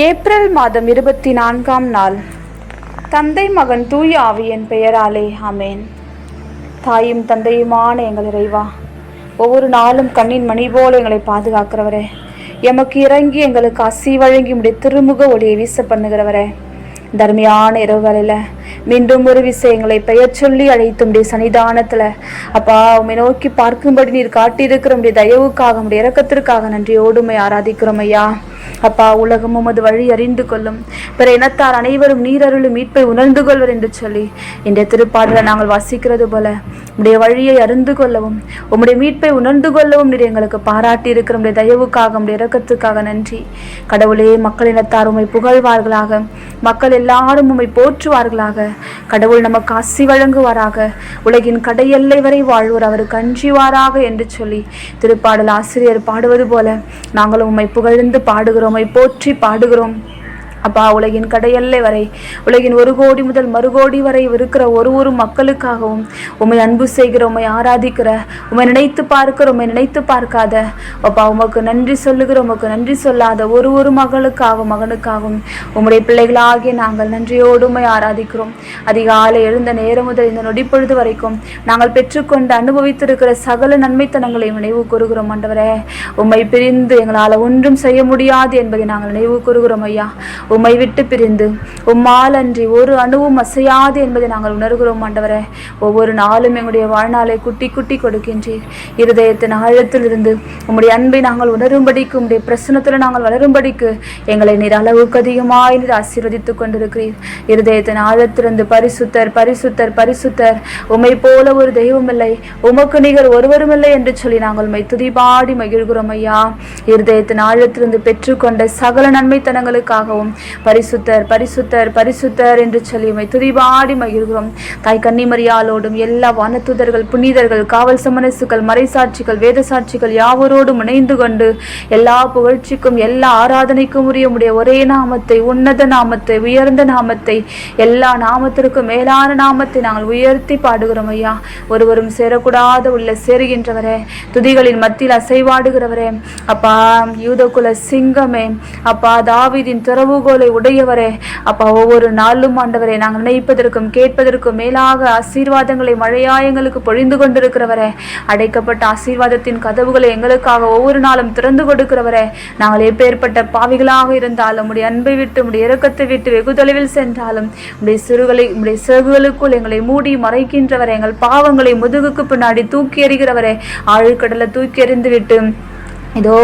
April மாதம் இருபத்தி நான்காம் நாள். தந்தை மகன் தூய ஆவியின் பெயராலே அமேன் தாயும் தந்தையுமான எங்கள் இறைவா ஒவ்வொரு நாளும் கண்ணின் மணி போல எங்களை பாதுகாக்கிறவரே. எமக்கு இறங்கி எங்களுக்கு அசி வழங்கி முடி திருமுக ஒளியை வீச பண்ணுகிறவரே. தர்மியான இரவுகளில் மீண்டும் ஒரு விஷயங்களை பெயர் சொல்லி அழைத்து உடைய சன்னிதானத்துல அப்பா உம்மை நோக்கி பார்க்கும்படி நீர் காட்டியிருக்கிற உடைய தயவுக்காக உடைய இரக்கத்திற்காக நன்றியோடுமை ஆராதிக்கிறோம் ஐயா. அப்பா உலகம் உமது வழி அறிந்து கொள்ளும். பிற இனத்தார் அனைவரும் நீரருளும் மீட்பை உணர்ந்து கொள்வர் என்று சொல்லி இந்த திருப்பாடலை நாங்கள் வாசிக்கிறது போல உடைய வழியை அறிந்து கொள்ளவும் உம்முடைய மீட்பை உணர்ந்து கொள்ளவும் நீர் எங்களுக்கு பாராட்டி இருக்கிற உடைய தயவுக்காக உடைய இறக்கத்துக்காக நன்றி. கடவுளே மக்கள் இனத்தார் உம்மை புகழ்வார்களாக மக்கள் எல்லாரும் உம்மை போற்றுவார்களாக கடவுள் நமக்கு ஆசி வழங்குவாராக. உலகின் கடையெல்லை வரை வாழ்வோர் அவருக்கு அஞ்சுவாராக என்று சொல்லி திருப்பாடல் ஆசிரியர் பாடுவது போல நாங்களும் உம்மை புகழ்ந்து பாடுகிறோம் போற்றி பாடுகிறோம். அப்பா உலகின் கடையெல்லை வரை உலகின் ஒரு கோடி முதல் மறுகோடி வரை இருக்கிற ஒரு ஒரு மக்களுக்காகவும் உம்மை அன்பு செய்கிற உமை ஆராதிக்கிற உண்மை நினைத்து பார்க்கிற உம்மை நினைத்து பார்க்காத அப்பா உமக்கு நன்றி சொல்லுகிற உமக்கு நன்றி சொல்லாத ஒரு ஒரு மகளுக்காகவும் மகனுக்காகவும் உம்முடைய பிள்ளைகளாகிய நாங்கள் நன்றியோடு உண்மை ஆராதிக்கிறோம். அதிகாலை எழுந்த நேரம் முதல் இந்த நொடிப்பொழுது வரைக்கும் நாங்கள் பெற்றுக்கொண்டு அனுபவித்திருக்கிற சகல நன்மைத்தனங்களை நினைவு கூறுகிறோம் ஆண்டவரே. உம்மை பிரிந்து எங்களால் ஒன்றும் செய்ய முடியாது என்பதை நாங்கள் நினைவு கூறுகிறோம் ஐயா. உம்மை விட்டு பிரிந்து உம்மால் அன்றி ஒரு அணுவும் அசையாது என்பதை நாங்கள் உணர்கிறோம் ஆண்டவரே. ஒவ்வொரு நாளும் எங்களுடைய வாழ்நாளை குட்டி குட்டி கொடுக்கின்றீர். இருதயத்தின் ஆழத்திலிருந்து உம்முடைய அன்பை நாங்கள் உணரும்படிக்கு உம்முடைய பிரசனத்தில் நாங்கள் வளரும்படிக்கு எங்களை நீர் அளவுக்கு அதிகமாய் நீர் ஆசீர்வதித்துக் கொண்டிருக்கிறீர். இருதயத்தின் ஆழத்திலிருந்து பரிசுத்தர் பரிசுத்தர் பரிசுத்தர் உம்மை போல ஒரு தெய்வம் இல்லை உமக்கு நிகர் ஒருவரும் இல்லை என்று சொல்லி நாங்கள் உம்மை துதிபாடி மகிழ்கிறோம் ஐயா. இருதயத்தின் ஆழத்திலிருந்து பெற்றுக்கொண்ட சகல நன்மைத்தனங்களுக்காகவும் பரிசுத்தர் பரிசுத்தர் பரிசுத்தர் என்று சொல்லி உமை துதிபாடி மகிழ்கிறோம். தாய் கன்னிமரியாலோடும் எல்லா வனத்துதர்கள் புனிதர்கள் காவல் சமனசுகள் மறைசாட்சிகள் வேத சாட்சிகள் யாவரோடும் இணைந்து கொண்டு எல்லா புகழ்ச்சிக்கும் எல்லா ஆராதனைக்கும் உரிய உடைய ஒரே நாமத்தை உன்னத நாமத்தை உயர்ந்த நாமத்தை எல்லா நாமத்திற்கும் மேலான நாமத்தை நாங்கள் உயர்த்தி பாடுகிறோம் ஐயா. ஒருவரும் சேரக்கூடாத உள்ள சேருகின்றவரே துதிகளின் மத்தியில் அசைவாடுகிறவரே. அப்பா யூதகுல சிங்கமே அப்பா தாவீதின் திறவுகோலை உடையவரே. அப்பா ஒவ்வொரு நாளும் ஆண்டவரே நாங்கள் நினைப்பதற்கும் கேட்பதற்கும் மேலாக ஆசீர்வாதங்களை மழையா எங்களுக்கு பொழிந்து கொண்டிருக்கிறவரே. அடைக்கப்பட்ட ஆசீர்வாதத்தின் கதவுகளை எங்களுக்காக ஒவ்வொரு நாளும் திறந்து கொடுக்கிறவரே. நாங்கள் எப்பேற்பட்ட பாவிகளாக இருந்தாலும் உடைய அன்பை விட்டு உடைய இறக்கத்தை விட்டு வெகு தொலைவில் சென்றாலும் உடைய சிறுகளை உடைய சிறகுகளுக்குள் எங்களை மூடி மறைக்கின்றவரே. எங்கள் பாவங்களை முதுகுக்கு பின்னாடி தூக்கி எறிகிறவரே. ஆழ்கடலை தூக்கி எறிந்து விட்டு இதோ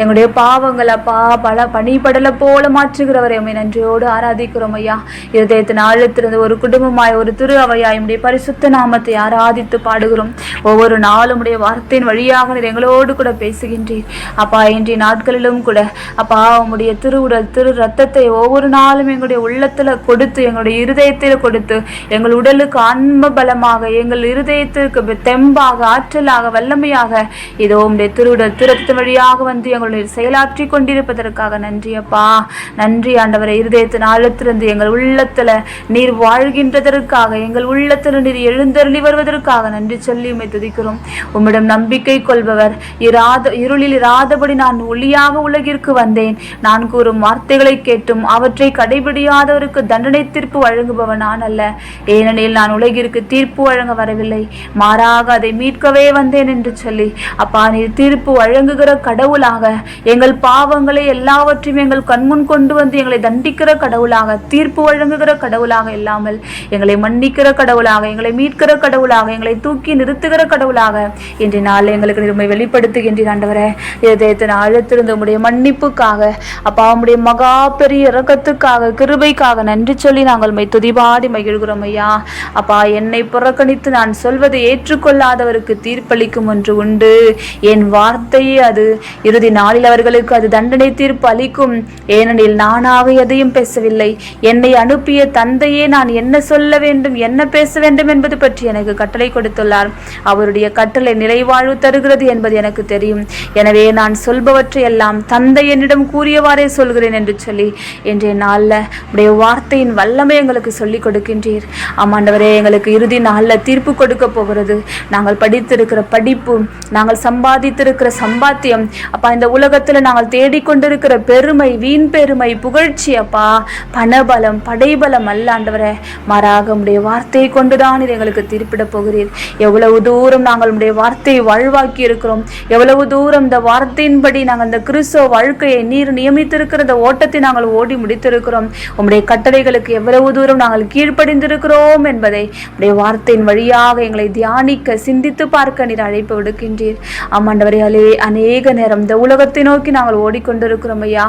எங்களுடைய பாவங்கள் அப்பா பல பனிப்படலை போல மாற்றுகிறவரை உண்மை நன்றியோடு ஆராதிக்கிறோம் ஐயா. இருதயத்தின் ஆழத்திலிருந்து ஒரு குடும்பமாய் ஒரு திரு அவையா எம்முடைய பரிசுத்த நாமத்தை ஆராதித்து பாடுகிறோம். ஒவ்வொரு நாளும் உடைய வார்த்தையின் வழியாக நீர் எங்களோடு கூட பேசுகின்றீர். அப்பா இன்றைய நாட்களிலும் கூட அப்பா உங்களுடைய திருவுடல் திரு ரத்தத்தை ஒவ்வொரு நாளும் எங்களுடைய உள்ளத்தில் கொடுத்து எங்களுடைய இருதயத்தில் கொடுத்து எங்கள் உடலுக்கு அன்ப பலமாக எங்கள் இருதயத்திற்கு தெம்பாக ஆற்றலாக வல்லமையாக இதோ உடைய திருவுடல் திருத்தத்தின் வழியாக வந்து எங்களுடைய செயலாற்றி கொண்டிருப்பதற்காக நன்றி அப்பா. நன்றி ஆண்டவரை. இருதயத்தின் ஆழத்திலிருந்து எங்கள் உள்ளத்துல நீர் வாழ்கின்றதற்காக எங்கள் உள்ளத்தில் நீர் எழுந்தருளி வருவதற்காக நன்றி சொல்லி உண்மை துதிக்கிறோம். உம்மிடம் நம்பிக்கை கொள்பவர். இராத இருளில் இராதபடி நான் ஒளியாக உலகிற்கு வந்தேன். நான் கூறும் வார்த்தைகளை கேட்டும் அவற்றை கடைபிடியாதவருக்கு தண்டனை தீர்ப்பு வழங்குபவன் நான் அல்ல. ஏனெனில் நான் உலகிற்கு தீர்ப்பு வழங்க வரவில்லை. மாறாக அதை மீட்கவே வந்தேன் என்று சொல்லி அப்பா நீர் தீர்ப்பு வழங்குகிற கடவுளாக. எங்கள் பாவங்களை எல்லாவற்றையும் எங்கள் கண்முன் கொண்டு வந்து எங்களை தண்டிக்கிற கடவுளாக தீர்ப்பு வழங்குகிற கடவுளாக இல்லாமல் எங்களை மன்னிக்கிற கடவுளாக எங்களை மீட்கிற கடவுளாக எங்களை தூக்கி நிறுத்துகிற கடவுளாக இன்றைய நாள் எங்களுக்கு நிறுமை வெளிப்படுத்துகின்றீர் ஆண்டவரே. இதயத்தின் ஆழத்திலிருந்து உடைய மன்னிப்புக்காக அப்பா உடைய மகா பெரிய இரக்கத்துக்காக கிருபைக்காக நன்றி சொல்லி நாங்கள் மை துதிபாடி மகிழ்கிறோம் ஐயா. அப்பா என்னை புறக்கணித்து நான் சொல்வதை ஏற்றுக்கொள்ளாதவருக்கு தீர்ப்பளிக்கும் ஒன்று உண்டு. என் வார்த்தையே அது. இறுதி நாளில் அவர்களுக்கு அது தண்டனை தீர்ப்பு அளிக்கும். ஏனெனில் நானாக எதையும் பேசவில்லை. என்னை அனுப்பிய தந்தையே நான் என்ன சொல்ல வேண்டும் என்ன பேச வேண்டும் என்பது பற்றி எனக்கு கட்டளை கொடுத்துள்ளார். அவருடைய கட்டளை நிலைவாழ்வு தருகிறது என்பது எனக்கு தெரியும். எனவே நான் சொல்பவற்றை எல்லாம் தந்தை என்னிடம் கூறியவாறே சொல்கிறேன் என்று சொல்லி இன்றைய நாளில் உடைய வார்த்தையின் வல்லமை எங்களுக்கு சொல்லிக் கொடுக்கின்றீர். ஆமாண்டவரே எங்களுக்கு இறுதி நாளில் தீர்ப்பு கொடுக்க போகிறது. நாங்கள் படித்திருக்கிற படிப்பு நாங்கள் சம்பாதித்திருக்கிற சம்பாத்தியம் அப்பா இந்த உலகத்துல நாங்கள் தேடிக்கொண்டிருக்கிற பெருமை வீண் பெருமை புகழ்ச்சி அப்பா. பணபலம் படைபலம் அல்ல ஆண்டவரே. மாறாக உடைய வார்த்தையை கொண்டுதான் நீர் எங்களுக்கு திருப்பிட போகிறீர். எவ்வளவு தூரம் நாங்கள் உடைய வார்த்தையை வாழ்வாக்கி இருக்கிறோம். எவ்வளவு தூரம் இந்த வார்த்தையின்படி நாங்கள் இந்த கிறிஸ்தவ வாழ்க்கையை நீர் நியமித்திருக்கிற இந்த ஓட்டத்தை நாங்கள் ஓடி முடித்திருக்கிறோம். உம்முடைய கட்டளைகளுக்கு எவ்வளவு தூரம் நாங்கள் கீழ்ப்படிந்திருக்கிறோம் என்பதை உடைய வார்த்தையின் வழியாக எங்களை தியானிக்க சிந்தித்து பார்க்க நீர் அழைப்பு விடுக்கின்றீர். ஆமாண்டவரே அலே அநேக நேரம். இந்த உலகத்தை நோக்கி நாங்கள் ஓடிக்கொண்டிருக்கிறோம் ஐயா.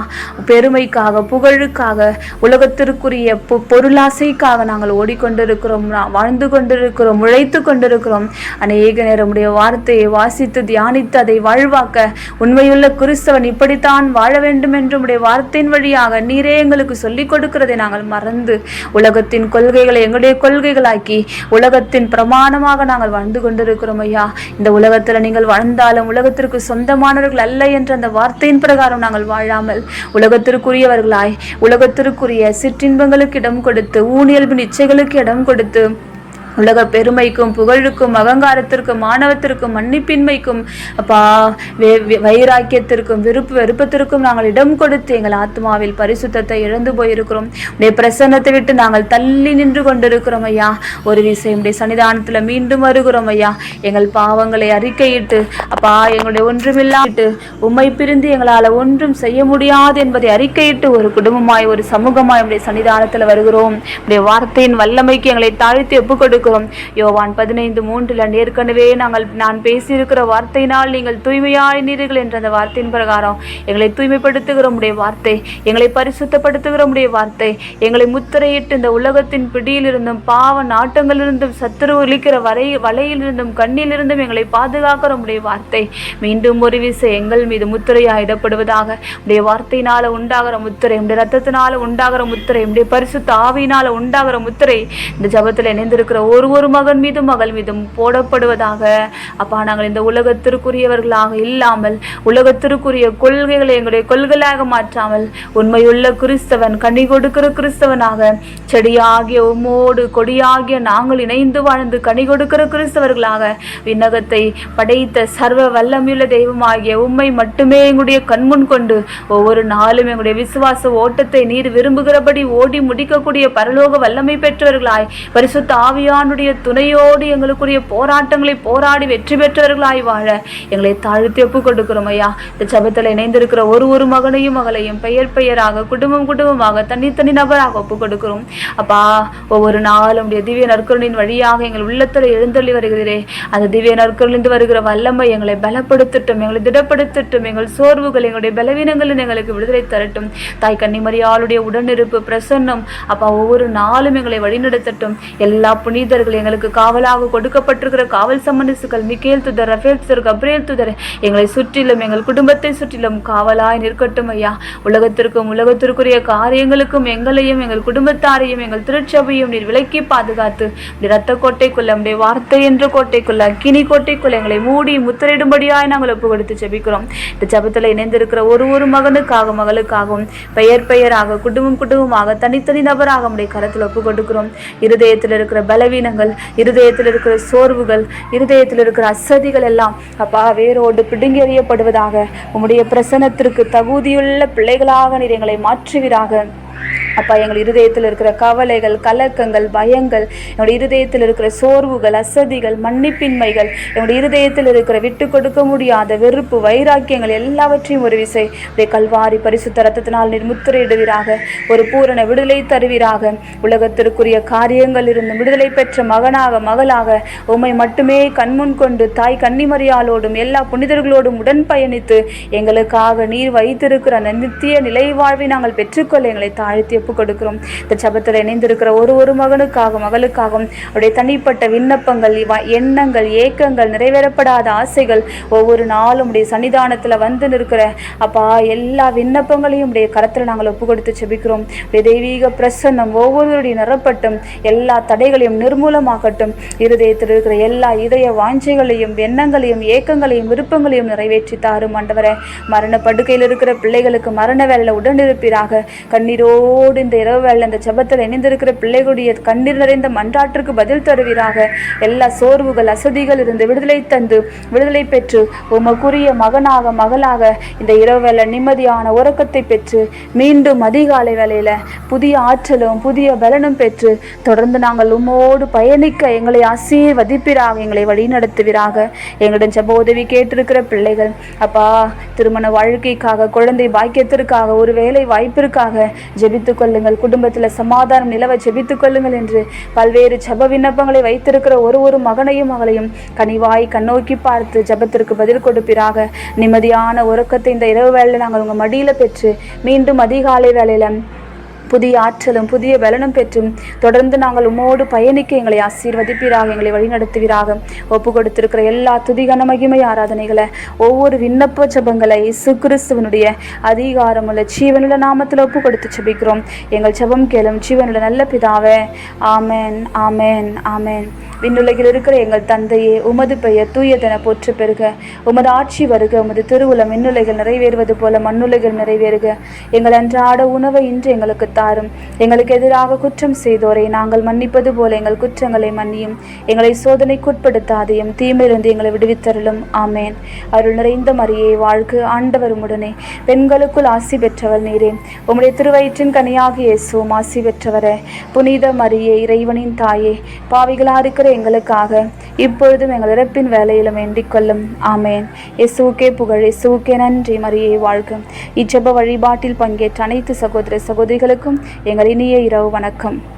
பெருமைக்காக புகழுக்காக உலகத்திற்குரிய பொருளாசைக்காக நாங்கள் ஓடிக்கொண்டிருக்கிறோம். வாழ்ந்து கொண்டிருக்கிறோம் உழைத்து கொண்டிருக்கிறோம். அநேக நேரம் உடைய வார்த்தையை வாசித்து தியானித்து அதை வாழ்வாக்க உண்மையுள்ள கிறிஸ்தவன் இப்படித்தான் வாழ வேண்டும் என்று உடைய வார்த்தையின் வழியாக நீரே எங்களுக்கு சொல்லிக் கொடுக்கிறதை நாங்கள் மறந்து உலகத்தின் கொள்கைகளை எங்களுடைய கொள்கைகளாக்கி உலகத்தின் பிரமாணமாக நாங்கள் வாழ்ந்து கொண்டிருக்கிறோம் ஐயா. இந்த உலகத்தில் நீங்கள் வாழ்ந்தாலும் உலகத்திற்கு சொந்தமானவர்கள் அல்ல என்ற அந்த வார்த்தையின் பிரகாரம் நாங்கள் வாழாமல் உலகத்திற்குரியவர்களாய் உலகத்திற்குரிய சிற்றின்பங்களுக்கு இடம் கொடுத்து ஊனியல்பின் இச்சைகளுக்கு இடம் கொடுத்து உலக பெருமைக்கும் புகழுக்கும் அகங்காரத்திற்கும் மாணவத்திற்கும் மன்னிப்பின்மைக்கும் அப்பா வே- வைராக்கியத்திற்கும் விருப்பு வெறுப்பத்திற்கும் நாங்கள் இடம் கொடுத்து எங்கள் ஆத்மாவில் பரிசுத்தத்தை இழந்து போயிருக்கிறோம். உடைய பிரசன்னத்தை விட்டு நாங்கள் தள்ளி நின்று கொண்டிருக்கிறோம் ஐயா. ஒரு விஷயம் உடைய சன்னிதானத்தில் மீண்டும் வருகிறோம் ஐயா. எங்கள் பாவங்களை அறிக்கையிட்டு அப்பா எங்களுடைய ஒன்றுமில்லாட்டு உம்மை பிரிந்து எங்களால் ஒன்றும் செய்ய முடியாது என்பதை அறிக்கையிட்டு ஒரு குடும்பமாய் ஒரு சமூகமாய் உடைய சன்னிதானத்தில் வருகிறோம். உடைய வார்த்தையின் வல்லமைக்கு எங்களை தாழ்த்தி ஒப்புக் கொடுக்கிறோம் யோவான் பதினைந்து மூன்றில் ஏற்கனவே நாங்கள் நான் பேசியிருக்கிற வார்த்தையினால் நீங்கள் தூய்மையாயினீர்கள் என்ற அந்த வார்த்தையின் பிரகாரம் எங்களை தூய்மைப்படுத்துகிற உடைய வார்த்தை எங்களை பரிசுத்தப்படுத்துகிற உடைய வார்த்தை எங்களை முத்திரையிட்டு இந்த உலகத்தின் பிடியிலிருந்தும் பாவ நாட்டங்களிலிருந்தும் சத்துரு ஒழிக்கிற வரை வலையிலிருந்தும் கண்ணிலிருந்தும் எங்களை பாதுகாக்கிற உடைய வார்த்தை. மீண்டும் ஒரு விசை எங்கள் மீது முத்திரையாயிடப்படுவதாக உடைய வார்த்தையினால் உண்டாகிற முத்திரை உடைய ரத்தத்தினால உண்டாகிற முத்திரை உடைய பரிசுத்த ஆவியினால் உண்டாகிற முத்திரை இந்த ஜபத்தில் இணைந்திருக்கிற ஒரு ஒரு மகன் மீதும் மகள் மீதும் போடப்படுவதாக. அப்பா நாங்கள் இந்த உலகத்திற்குரியவர்களாக இல்லாமல் உலகத்திற்குரிய கொள்கைகளை எங்களுடைய கொள்கைகளாக மாற்றாமல் உண்மையுள்ள கிறிஸ்தவன் கனி கொடுக்கிற கிறிஸ்தவனாக செடியாகிய உம்மோடு கொடியாகிய நாங்கள் இணைந்து வாழ்ந்து கனி கொடுக்கிற கிறிஸ்தவர்களாக விண்ணகத்தை படைத்த சர்வ வல்லமையுள்ள தெய்வமாகிய உண்மை மட்டுமே எங்களுடைய கண்முன் கொண்டு ஒவ்வொரு நாளும் எங்களுடைய விசுவாச ஓட்டத்தை நீர் விரும்புகிறபடி ஓடி முடிக்கக்கூடிய பரலோக வல்லமை பெற்றவர்களாய் பரிசுத்த ஆவியானுடைய துணையோடு எங்களுக்குரிய போராட்டங்களை போராடி வெற்றி பெற்றவர்களாய் வாழ எங்களை தாழ்த்தி ஒப்பு கொடுக்கிறோம் ஐயா. இந்த சபத்தில் இணைந்திருக்கிற ஒரு ஒரு மகனையும் மகளையும் பெயர் பெயராக குடும்பம் குடும்பமாக தனித்தனி நபராக ஒப்பு கொடுக்கிறோம். அப்பா ஒவ்வொரு நாளும் திவ்ய நற்கருளின் வழியாக எங்கள் உள்ளத்தில் எழுந்தள்ளி வருகிறீரே. அந்த திவ்ய நற்கருளிந்து வருகிற வல்லமை எங்களை பலப்படுத்தட்டும் எங்களை திடப்படுத்தட்டும் எங்கள் சோர்வுகள் எங்களுடைய பலவீனங்களில் எங்களுக்கு விடுதலை தரட்டும். தாய் கன்னிமரியாளுடைய உடனிருப்பு பிரசன்னம் அப்பா ஒவ்வொரு நாளும் எங்களை வழிநடத்தட்டும். எல்லா புனித தூதர்கள் எங்களுக்கு காவலாக கொடுக்கப்பட்டிருக்கிற காவல் சம்மனிசுகள் மிக்கேல் தூதர் ரஃபேல் தூதர் கப்ரேல் தூதர் எங்களை சுற்றிலும் எங்கள் குடும்பத்தை சுற்றிலும் காவலாய் நிற்கட்டும் ஐயா. உலகத்திற்கும் உலகத்திற்குரிய காரியங்களுக்கும் எங்களையும் எங்கள் குடும்பத்தாரையும் எங்கள் திருச்சபையும் நீர் விலக்கி பாதுகாத்து இந்த இரத்த கோட்டைக்குள்ள நம்முடைய வார்த்தை என்ற கோட்டைக்குள்ள கினி கோட்டைக்குள்ள எங்களை மூடி முத்திரையிடும்படியாய் நாங்கள் ஒப்பு கொடுத்து ஜெபிக்கிறோம். இந்த ஜபத்தில் இணைந்திருக்கிற ஒரு ஒரு மகனுக்காக மகளுக்காகவும் பெயர் பெயராக குடும்பம் குடும்பமாக தனித்தனி நபராக நம்முடைய கரத்தில் ஒப்பு கொடுக்கிறோம் இருதயத்தில் இருக்கிற பலவீனங்கள் இருதயத்தில் இருக்கிற சோர்வுகள் இருதயத்தில் இருக்கிற அசதிகள் எல்லாம் அப்பா வேரோடு பிடுங்கி எறியப்படுவதாக உம்முடைய பிரசனத்திற்கு தகுதியுள்ள பிள்ளைகளாக நீர் எங்களை மாற்றுவீராக. அப்பா எங்கள் இருதயத்தில் இருக்கிற கவலைகள் கலக்கங்கள் பயங்கள் எங்களுடைய இருதயத்தில் இருக்கிற சோர்வுகள் அசதிகள் மன்னிப்பின்மைகள் எங்களுடைய இருதயத்தில் இருக்கிற விட்டு கொடுக்க முடியாத வெறுப்பு வைராக்கியங்கள் எல்லாவற்றையும் ஒரு விசை. உடைய கல்வாரி பரிசுத்த ரத்தத்தினால் நீர் முத்திரையிடுவீராக. ஒரு பூரண விடுதலை தருவீராக. உலகத்திற்குரிய காரியங்கள் இருந்து விடுதலை பெற்ற மகனாக மகளாக உம்மை மட்டுமே கண்முன் கொண்டு தாய் கன்னிமரியாலோடும் எல்லா புனிதர்களோடும் உடன் பயணித்து எங்களுக்காக நீர் வைத்திருக்கிற அந்த நித்திய நிலை வாழ்வை நாங்கள் பெற்றுக்கொள்ள எங்களை தாழ்த்தி ஒப்பு கொடுக்கிறோம். இந்த சபத்தில் இணைந்திருக்கிற ஒரு ஒரு மகனுக்காகவும் மகளுக்காகவும் அவருடைய தனிப்பட்ட விண்ணப்பங்கள் எண்ணங்கள் ஏக்கங்கள் நிறைவேறப்படாத ஆசைகள் ஒவ்வொரு நாளும் உடைய சன்னிதானத்தில் வந்து நிற்கிற. அப்பா எல்லா விண்ணப்பங்களையும் உடைய கரத்தில் நாங்கள் ஒப்பு கொடுத்து செபிக்கிறோம். உடைய தெய்வீக பிரசன்னம் ஒவ்வொருவருடைய நிறப்பட்டும் எல்லா தடைகளையும் நிர்மூலமாகட்டும் இருதயத்தில் இருக்கிற எல்லா இதய வாஞ்சைகளையும் எண்ணங்களையும் ஏக்கங்களையும் விருப்பங்களையும் நிறைவேற்றி தாரும் ஆண்டவரை. மரண படுக்கையில் இருக்கிற பிள்ளைகளுக்கு மரண வேலையில் உடனிருப்பீராக. கண்ணீரோடு எங்களோடு இந்த இரவு வேலை இந்த ஜெபத்தில் இணைந்திருக்கிற பிள்ளைகளுடைய கண்ணீர் நிறைந்த மன்றாட்டிற்கு பதில் தருவீராக. எல்லா சோர்வுகள் அசதிகள் இருந்து விடுதலை தந்து விடுதலை பெற்று உமக்குரிய மகனாக மகளாக இந்த இரவு வேலை நிம்மதியான உறக்கத்தை பெற்று மீண்டும் அதிகாலை வேலையில் புதிய ஆற்றலும் புதிய பலனும் பெற்று தொடர்ந்து நாங்கள் உம்மோடு பயணிக்க எங்களை ஆசீர்வதிப்பிறாக எங்களை வழிநடத்துவீராக. எங்களிடம் ஜெப உதவி கேட்டிருக்கிற பிள்ளைகள் அப்பா திருமண வாழ்க்கைக்காக குழந்தை பாக்கியத்திற்காக ஒரு வேலை வாய்ப்பிற்காக ஜெபித்துக்கொள்ள கொள்ளுங்கள். குடும்பத்தில் சமாதானம் நிலவ ஜெபித்துக் கொள்ளுங்கள் என்று பல்வேறு ஜப விண்ணப்பங்களை வைத்திருக்கிற ஒரு ஒரு மகனையும் மகளையும் கனிவாய் கண்ணோக்கி பார்த்து ஜெபத்திற்கு பதில் கொடுப்பீராக. நிம்மதியான உறக்கத்தை இந்த இரவு வேளையில் நாங்கள் உங்கள் மடியில் பெற்று மீண்டும் அதிகாலை வேலையில் புதிய ஆற்றலும் புதிய பலனும் பெற்றும் தொடர்ந்து நாங்கள் உம்மோடு பயணிக்க எங்களை ஆசீர்வதிப்பீராக எங்களை வழிநடத்துவீராக. ஒப்பு கொடுத்திருக்கிற எல்லா துதிகன மகிமை ஆராதனைகளை ஒவ்வொரு விண்ணப்ப ஜபங்களை இசு கிறிஸ்துவனுடைய அதிகாரமுள்ள ஜீவனுள்ள நாமத்தில் ஒப்பு கொடுத்து ஜபிக்கிறோம். எங்கள் ஜபம் கேளும் ஜீவனுள்ள நல்ல பிதாவே ஆமென் ஆமென் ஆமென். விண்ணுலகில் இருக்கிற எங்கள் தந்தையே உமது பெயர் தூயதென போற்று பெறுக உமது ஆட்சி வருக உமது திருவுளம் விண்ணுலைகள் நிறைவேறுவது போல மண்ணுலைகள் நிறைவேறுக. எங்கள் அன்றாட உணவை இன்று எங்களுக்கு தாரும் எங்களுக்கு எதிராக குற்றம் செய்தோரை நாங்கள் மன்னிப்பது போல எங்கள் குற்றங்களை மன்னியும். எங்களை சோதனைக்குட்படுத்தாதையும் தீமையிலிருந்து எங்களை விடுவித்தருளும். ஆமேன். அருள் நிறைந்த மரியே வாழ்க்கு ஆண்டவரும் உடனே பெண்களுக்குள் ஆசி பெற்றவர் நீரே. உம்முடைய திருவயிற்றின் கனியாக இயேசுவும் ஆசி பெற்றவரே. புனித மரியே இறைவனின் தாயே பாவிகளாக இருக்கிற எங்களுக்காக இப்பொழுதும் எங்கள் இறப்பின் வேலையிலும் வேண்டிக் கொள்ளும். ஆமேன். எசுவுக்கே புகழ். எசுவுக்கே நன்றி. மரியே வாழ்க. இச்செப வழிபாட்டில் பங்கேற்ற அனைத்து சகோதர சகோதரிகளுக்கும் எங்கள் இனிய இரவு வணக்கம்.